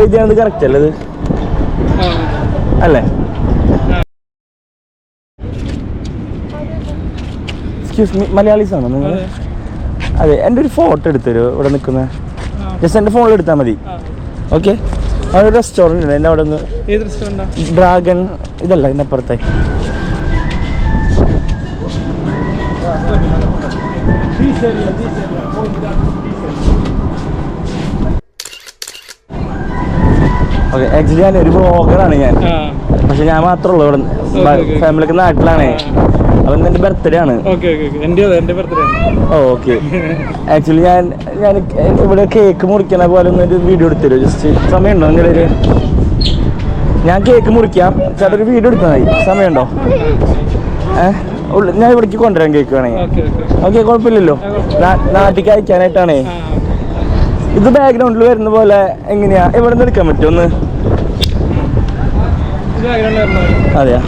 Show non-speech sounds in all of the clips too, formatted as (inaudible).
എഴുതിയാണത് correct അല്ലേ ഇത്? അല്ലേ? എക്സ്ക്യൂസ് മീ മലയാളീസ് ആണോ നിങ്ങൾ? അതെ. എന്റെ ഒരു ഫോട്ടോ എടുത്തരോ ഇവിടെ നിൽക്കുന്ന. ജസ്റ്റ് എന്റെ ഫോണിൽ എടുത്താൽ മതി. ഓക്കെ അവിടെ റെസ്റ്റോറന്റ് ഉണ്ട് എന്റെ അവിടെ റെസ്റ്റോറന്റാ ഡ്രാഗൺ ഇതല്ല എന്റെ അപ്പുറത്തെ. ഓക്കെ ആക്ച്വലി ഞാൻ ഒരു ബ്ലോഗറാണ് ഞാൻ. പക്ഷെ ഞാൻ മാത്രമേ ഉള്ളൂ ഇവിടെ. ഫാമിലിക്ക് നാട്ടിലാണ്. അപ്പം എന്റെ ബർത്ത്ഡേ ആണ്. ഓക്കെ ആക്ച്വലി ഞാൻ ഞാൻ ഇവിടെ കേക്ക് മുറിക്കണ പോലെ ഒന്ന് ഒരു വീഡിയോ എടുത്തരോ ജസ്റ്റ് സമയമുണ്ടോ നിങ്ങളുടെ ഞാൻ കേക്ക് മുറിക്കാം. ചേട്ടാ ഒരു വീഡിയോ എടുത്താൽ സമയമുണ്ടോ? ഏഹ് ഉള്ള- ഞാൻ ഇവിടേക്ക് കൊണ്ടുവരാം കേക്ക് വേണമെങ്കിൽ ഓക്കെ കുഴപ്പമില്ലല്ലോ. നാട്ടിലേക്ക് അയക്കാനായിട്ടാണേ. ഇത് ബാക്ക്ഗ്രൗണ്ടിൽ വരുന്ന പോലെ എങ്ങനെയാ? എവിടെ നിന്ന് എടുക്കാൻ പറ്റും ഒന്ന്? അതെയാ?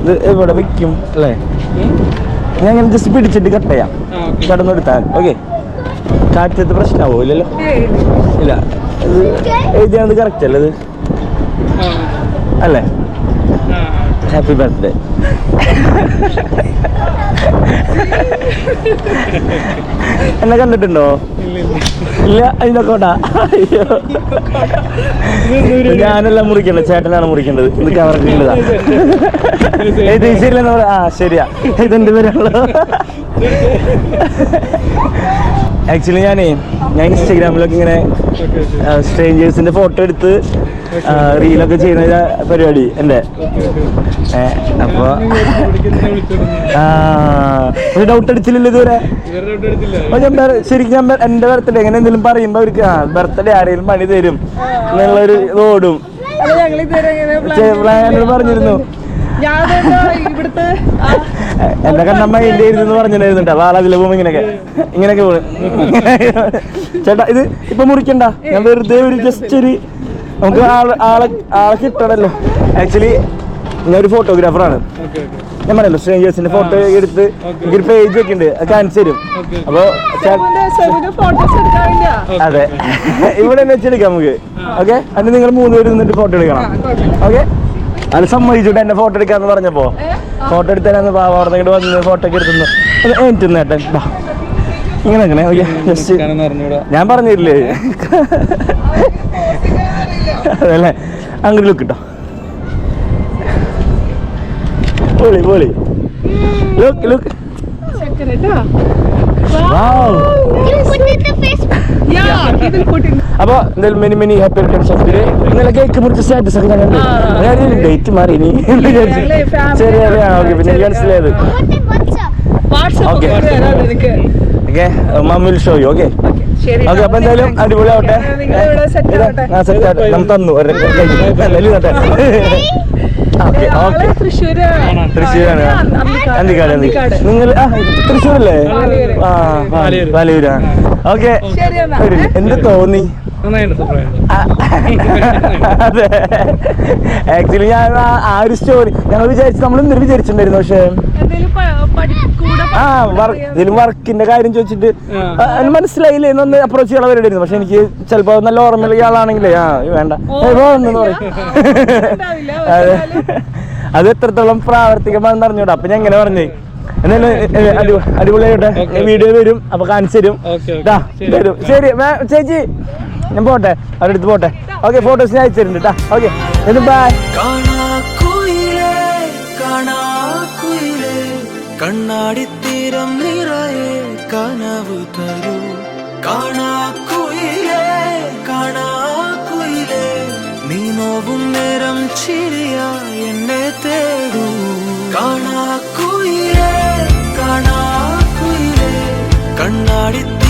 ഇത് എവിടെ വെക്കും അല്ലേ? ഞാൻ ഇങ്ങനെ ജസ്റ്റ് പിടിച്ചിട്ട് കട്ട് ചെയ്യാം. ആ ഓക്കെ കാറ്റത്ത് പ്രശ്നമാവോ ഇല്ലല്ലോ? ഇല്ല. ഇത് എഴുതിയാണത് കറക്റ്റ് അല്ലേ ഇത്? അല്ലേ? ഹാപ്പി ബർത്ത്ഡേ എന്നെ കണ്ടിട്ടുണ്ടോ? ഇല്ല അതിനൊക്കോട്ടാ അയ്യോ. ഞാനല്ല മുറിക്കേണ്ടത് ചേട്ടനാണ് മുറിക്കേണ്ടത്. ഇത് കവർക്കുള്ളതാ ഇത് ശരിയല്ലെന്ന് പറയാ ആ ശരിയാ. ഇതെന്റെ പേരാണല്ലോ ആക്ച്വലി ഞാനേ ഞാൻ ഇൻസ്റ്റഗ്രാമിലൊക്കെ ഇങ്ങനെ സ്ട്രേഞ്ചേഴ്സിന്റെ ഫോട്ടോ എടുത്ത് റീലൊക്കെ ചെയ്യുന്ന ഒരു പരിപാടി അല്ലേ? അപ്പൊ ഒരു ഡൗട്ട് അടിച്ചില്ലല്ലോ ഇതുവരെ? ശരിക്കും ഞാൻ എന്റെ ബർത്ത്ഡേ എങ്ങനെ എന്തെങ്കിലും പറയുമ്പോ അവർക്ക് ആ ബർത്ത്ഡേ ആരെങ്കിലും പണി തരും എന്നുള്ളൊരു റോഡും ഓടും. പറഞ്ഞിരുന്നു. എന്റെ കണ്ണമ്മ എന്റെ ഇരുന്ന് പറഞ്ഞിട്ടുണ്ടായിരുന്നു അപ്പൊ ആളതിലെ പോകുമ്പോ ഇങ്ങനെയൊക്കെ ഇങ്ങനെയൊക്കെ പോകും ചേട്ടാ ഇത് ഇപ്പൊ മുറിക്കണ്ട. ഞാൻ വെറുതെ ഒരു ജസ്റ്റ് ഒരു നമുക്ക് ആളെ ആളെ കിട്ടണല്ലോ. ആക്ച്വലി ഞാൻ ഒരു ഫോട്ടോഗ്രാഫറാണ് ഓക്കെ ഓക്കെ ഞാൻ പറയല്ലോ സ്ട്രേഞ്ചേഴ്സിന്റെ ഫോട്ടോ എടുത്ത് എനിക്കൊരു പേജ് ഒക്കെ ഉണ്ട് അത് കാണിച്ചു തരും. അപ്പൊ അതെ. (laughs) ഇവിടെ തന്നെ വെച്ചെടുക്കാം നമുക്ക്. ഓക്കെ അതിന് നിങ്ങൾ മൂന്ന് പേര് നിന്നിട്ട് ഫോട്ടോ എടുക്കണം. ഓക്കെ അത് സമ്മതിച്ചിട്ട് എന്നെ ഫോട്ടോ എടുക്കാന്ന് പറഞ്ഞപ്പോ. ഫോട്ടോ എടുത്തരാന്ന് പാവ അവിടെ നിന്ന് വന്ന് ഫോട്ടോ ഒക്കെ എടുത്തുന്നു ഒന്ന് എനിക്ക് നേട്ടൻ ഇങ്ങനെ അങ്ങനെ ഓക്കെ ജസ്റ്റ് കാണുന്ന അറിഞ്ഞൂടാ ഞാൻ പറഞ്ഞില്ലേ? അതല്ലേ? അങ്ങനെ ലുക്ക് കിട്ടോ പൊളി പൊളി. ലുക്ക് ലുക്ക് അപ്പൊ എന്തായാലും മെനി മെനി ഹാപ്പി ഡേ ഇന്നലെ കേക്ക് മുറിച്ച സ്റ്റാറ്റസ് ഒക്കെ ഞാൻ കണ്ടു. ആ. ഞാൻ ഡേറ്റ് മാറി ഇനി. എന്ന് വിചാരിച്ചു. ശരി അതെ ഓക്കെ പിന്നെ മനസ്സിലായത് okay okay mummy will show you okay ശരി ഓക്കെ അപ്പൊ എന്തായാലും അടിപൊളി ആവട്ടെ നിങ്ങൾ ഇവിടെ സെറ്റ് ആവട്ടെ. ആ സെറ്റ് ആവട്ടെ. നമ്മൾ തന്നു തൃശ്ശൂരാണ്. അന്തിക്കാട്. അന്തിക്കാട്. നിങ്ങൾ തൃശ്ശൂരല്ലേ? ആ പാലയൂര്. ഓക്കെ. എന്ത് തോന്നി? അതെ. ആക്ച്വലി ഞാൻ ആ- ഒരു സ്റ്റോറി ഞങ്ങൾ വിചാരിച്ചു നമ്മൾ ഇന്നലെ വിചാരിച്ചിട്ടുണ്ടായിരുന്നു പക്ഷേ ആ വർക്ക്. ഇതിലും വർക്കിന്റെ കാര്യം ചോദിച്ചിട്ട് മനസ്സിലായില്ലേ എന്നൊന്ന് അപ്രോച്ച് ചെയ്യാൻ വരുമായിരുന്നു പക്ഷെ എനിക്ക് ചിലപ്പോ നല്ല ഓർമ്മയുള്ള ആളാണെങ്കിലേ ആ വേണ്ട. (laughs) അതെ അത്. എത്രത്തോളം പ്രാവർത്തികമാണെന്ന് അറിഞ്ഞൂടാ. അപ്പൊ ഞാൻ എങ്ങനെ പറഞ്ഞു. എന്നാലും അടിപൊളിയായിട്ടെ. വീഡിയോ വരും അപ്പൊ കാണിച്ചു തരും. ശരി. ചേച്ചി. ഞാൻ പോട്ടെ അവരുടെ അടുത്ത് പോട്ടെ. ഓക്കെ ഫോട്ടോസ് ഞാൻ അയച്ചു തരുന്നുണ്ട് കേട്ടാ ഓക്കെ എന്നിട്ട് ബൈ കണ്ണാടി തീരം കണ്ണാടിത്തീരം നിറയെ കനവ് തരൂ. കാണാക്കുയിലേ കാണാക്കുയിലേ നീ നോവും നേരം ചിരിയ എന്നെ തേടൂ. കാണാക്കുയിലേ കണ്ണാടിത്തീരം നിറയെ